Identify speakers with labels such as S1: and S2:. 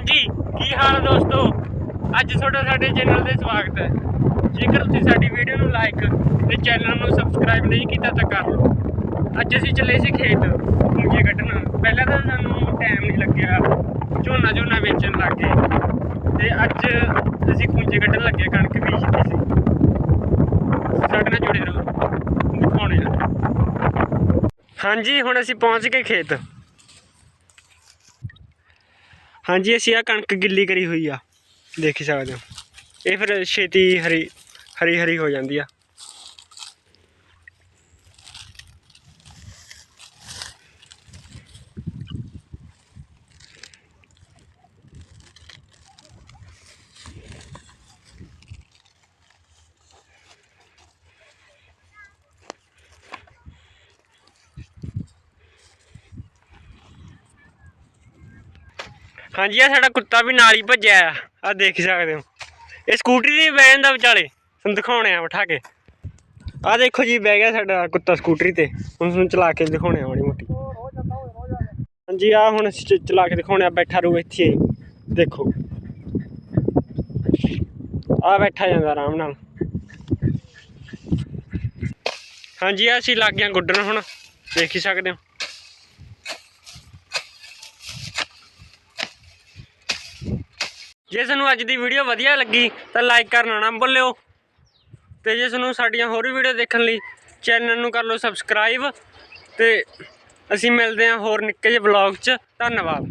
S1: ਹਾਂਜੀ, ਕੀ ਹਾਲ ਹੈ ਦੋਸਤੋ? ਅੱਜ ਤੁਹਾਡਾ ਸਾਡੇ ਚੈਨਲ ਤੇ ਸਵਾਗਤ ਹੈ। ਜੇਕਰ ਤੁਸੀਂ ਸਾਡੀ ਵੀਡੀਓ ਨੂੰ ਲਾਈਕ ਤੇ ਚੈਨਲ ਨੂੰ ਸਬਸਕ੍ਰਾਈਬ ਨਹੀਂ ਕੀਤਾ ਤਾਂ ਕਰ ਲਓ। ਅੱਜ ਅਸੀਂ ਚੱਲੇ ਸੀ ਖੇਤ ਮੁੰਜੇ ਕੱਢਣ ਪਹਿਲਾਂ ਤਾਂ ਸਾਨੂੰ ਟਾਈਮ ਨਹੀਂ ਲੱਗਿਆ। ਝੋਨਾ ਝੋਨਾ ਵੇਚਣ ਲੱਗ ਗਏ। ਤੇ ਅੱਜ ਅਸੀਂ ਖੁੰਝੇ ਕੱਢਣ ਲੱਗੇ ਕਣਕ ਬੀਜਦੀ ਸੀ। ਸਾਡੇ ਨਾਲ ਜੁੜੇ ਰਹੋ। ਦਿਖਾਉਣੇ ਹਾਂਜੀ, ਹੁਣ ਅਸੀਂ ਪਹੁੰਚ ਗਏ ਖੇਤ। ਹਾਂਜੀ, ਅਸੀਂ ਆ ਕਣਕ ਗਿੱਲੀ ਕਰੀ ਹੋਈ ਆ। ਦੇਖ ਹੀ ਸਕਦੇ ਹੋ। ਇਹ ਫਿਰ ਛੇਤੀ ਹਰੀ ਹਰੀ ਹਰੀ ਹੋ ਜਾਂਦੀ ਆ। ਹਾਂਜੀ ਆ ਸਾਡਾ ਕੁੱਤਾ ਵੀ ਨਾਲ ਹੀ ਭੱਜਿਆ ਆ। ਆ ਦੇਖ ਸਕਦੇ ਹੋ। ਇਹ ਸਕੂਟਰੀ ਦੀ ਬਹਿਣ ਦਾ ਵਿਚਾਲੇ, ਤੁਹਾਨੂੰ ਦਿਖਾਉਣੇ ਆ, ਬਿਠਾ ਕੇ। ਆ ਦੇਖੋ ਜੀ, ਬਹਿ ਗਿਆ ਸਾਡਾ ਕੁੱਤਾ ਸਕੂਟਰੀ ਤੇ। ਹੁਣ ਤੁਹਾਨੂੰ ਚਲਾ ਕੇ ਦਿਖਾਉਣੇ ਆ ਮਾੜੀ ਮੋਟੀ। ਹਾਂਜੀ ਆ ਹੁਣ ਚਲਾ ਕੇ ਦਿਖਾਉਣੇ ਆ, ਬੈਠਾ ਰੂ ਇੱਥੇ ਦੇਖੋ। ਆ ਬੈਠਾ ਜਾਂਦਾ ਆਰਾਮ ਨਾਲ। ਹਾਂਜੀ ਅਸੀਂ ਲੱਗ ਗਿਆ ਗੁੱਡਣ ਹੁਣ। ਦੇਖ ਹੀ ਸਕਦੇ ਹੋ। ਜੇ ਤੁਹਾਨੂੰ ਅੱਜ ਦੀ ਵੀਡੀਓ ਵਧੀਆ ਲੱਗੀ ਤਾਂ ਲਾਈਕ ਕਰਨਾ ਨਾ ਭੁੱਲਿਓ ਤੇ ਜੇ ਤੁਹਾਨੂੰ ਸਾਡੀਆਂ ਹੋਰ ਵੀ ਵੀਡੀਓ ਦੇਖਣ ਲਈ ਚੈਨਲ ਨੂੰ ਕਰ ਲਓ ਸਬਸਕ੍ਰਾਈਬ ਤੇ ਅਸੀਂ ਮਿਲਦੇ ਹਾਂ ਹੋਰ ਨਿੱਕੇ ਜਿਹੇ ਵਲੌਗ 'ਚ। ਧੰਨਵਾਦ।